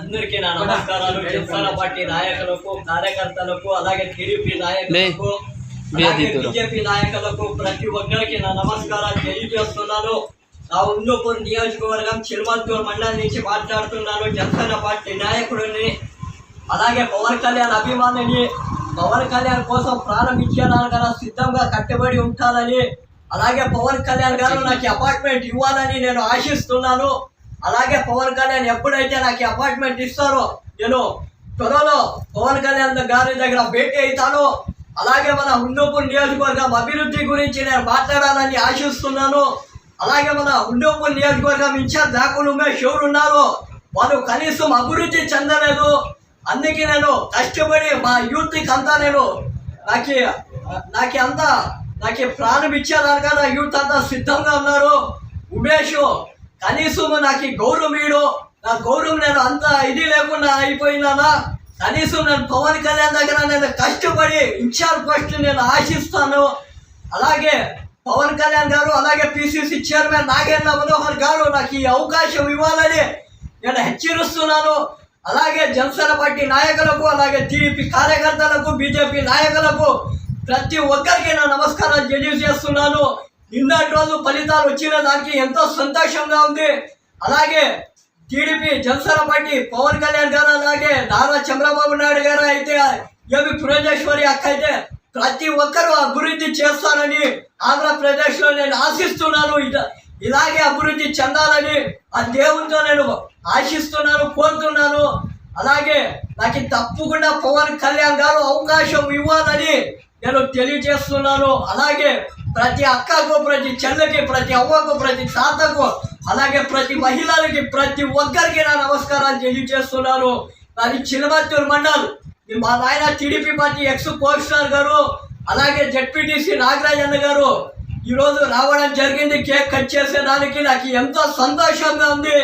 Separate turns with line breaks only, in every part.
అందరికీ నా నమస్కారాలు. జనసేన పార్టీ నాయకులకు కార్యకర్తలకు అలాగే టీడీపీ నాయకులకు. బీజేపీ నాయకులకు ప్రతి ఒక్కరికి నా నమస్కారాలు తెలియజేస్తున్నాను. నా ఉన్నపూర్ నియోజకవర్గం చిల్మత్తూరు మండలం నుంచి మాట్లాడుతున్నాను. జనసేన పార్టీ నాయకుడిని అలాగే పవన్ కళ్యాణ్ అభిమానిని పవన్ కళ్యాణ్ కోసం ఇచ్చేదానికన్నా సిద్ధంగా కట్టుబడి ఉంటానని అలాగే పవన్ కళ్యాణ్ గారు నాకు అపార్ట్మెంట్ ఇవ్వాలని నేను ఆశిస్తున్నాను. అలాగే పవన్ కళ్యాణ్ ఎప్పుడైతే నాకు అపార్ట్మెంట్ ఇస్తారో నేను త్వరలో పవన్ కళ్యాణ్ గారి దగ్గర భేటీ అవుతాను. అలాగే మన ఉండోపూర్ నియోజకవర్గం అభివృద్ధి గురించి నేను మాట్లాడాలని ఆశిస్తున్నాను. అలాగే మన ఉండోపూర్ నియోజకవర్గం ఇన్ఛార్జ్ దాకులు ఉమేష్ ఎవరు ఉన్నారు. వాళ్ళు కనీసం అభివృద్ధి చెందలేదు. అందుకే నేను కష్టపడి మా యూత్కి అంతా నేను నాకు నాకు అంతా నాకు ప్రాణం ఇచ్చేదానిగా నా యూత్ అంతా సిద్ధంగా ఉన్నారు. ఉమేష్ కనీసం నాకు ఈ గౌరవం ఇడు నా గౌరవం నేను అంత ఇది లేకుండా అయిపోయినానా కనీసం నేను పవన్ కళ్యాణ్ దగ్గర నేను కష్టపడి ఇన్ఛార్జ్ ఫస్ట్ నేను ఆశిస్తాను. అలాగే పవన్ కళ్యాణ్ గారు అలాగే పిసిసి చైర్మన్ నాగేంద్ర మనోహర్ గారు నాకు ఈ అవకాశం ఇవ్వాలని నేను హెచ్చరిస్తున్నాను. అలాగే జనసేన పార్టీ నాయకులకు అలాగే టీడీపీ కార్యకర్తలకు బీజేపీ నాయకులకు ప్రతి ఒక్కరికి నా నమస్కారాలు తెలియజేస్తున్నాను. నిన్నటి రోజు ఫలితాలు వచ్చిన దానికి ఎంతో సంతోషంగా ఉంది. అలాగే టీడీపీ జనసేన పార్టీ పవన్ కళ్యాణ్ గారు అలాగే నారా చంద్రబాబు నాయుడు గారు అయితే ఏమి పురంధేశ్వరి అక్క అయితే ప్రతి ఒక్కరూ అభివృద్ధి చేస్తారని ఆంధ్రప్రదేశ్లో నేను ఆశిస్తున్నాను. ఇలాగే అభివృద్ధి చెందాలని ఆ దేవునితో నేను ఆశిస్తున్నాను కోరుతున్నాను. అలాగే నాకు తప్పకుండా పవన్ కళ్యాణ్ గారు అవకాశం ఇవ్వాలని నేను తెలియజేస్తున్నాను. అలాగే ప్రతి అక్కకు ప్రతి చెల్లెకి ప్రతి అవ్వకు ప్రతి తాతకు అలాగే ప్రతి మహిళలకి ప్రతి ఒక్కరికి నా నమస్కారాలు తెలియజేస్తున్నాను. అది చిలమత్తూరు మండల్. మా నాయన టీడీపీ పార్టీ ఎక్స్ కోస్టార్ గారు అలాగే జడ్పీటీసీ నాగరాజన్న గారు ఈరోజు రావడం జరిగింది. కేక్ కట్ చేసేదానికి నాకు ఎంతో సంతోషంగా ఉంది.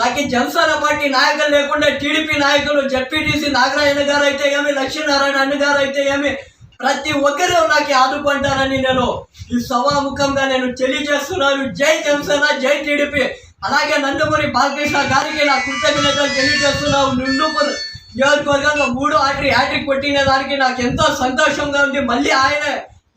నాకు ఈ జనసేన పార్టీ నాయకులు లేకుండా టీడీపీ నాయకులు జడ్పీటీసీ నాగరాజన్న గారు అయితే ఏమి లక్ష్మీనారాయణ అన్న గారు అయితే ఏమి ప్రతి ఒక్కరూ నాకు ఆదుకుంటారని నేను ఈ సభాముఖంగా నేను తెలియజేస్తున్నాను. జై జనసేన జై టీడీపీ. అలాగే నందమూరి బాలకృష్ణ గారికి నా కృతజ్ఞతలు తెలియజేస్తున్నావు నుండుపూర్ నియోజకవర్గంలో మూడు ఆటరీ హ్యాట్రిక్ కొట్టిన దానికి నాకు ఎంతో సంతోషంగా ఉంది. మళ్ళీ ఆయన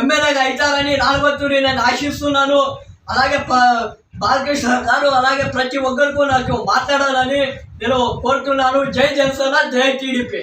ఎమ్మెల్యేగా అవుతారని నాలుగొత్తూరి నేను ఆశిస్తున్నాను. అలాగే బాలకృష్ణ గారు అలాగే ప్రతి ఒక్కరికి నాకు మాట్లాడాలని నేను కోరుతున్నాను. జై జనసేన జై టీడీపీ.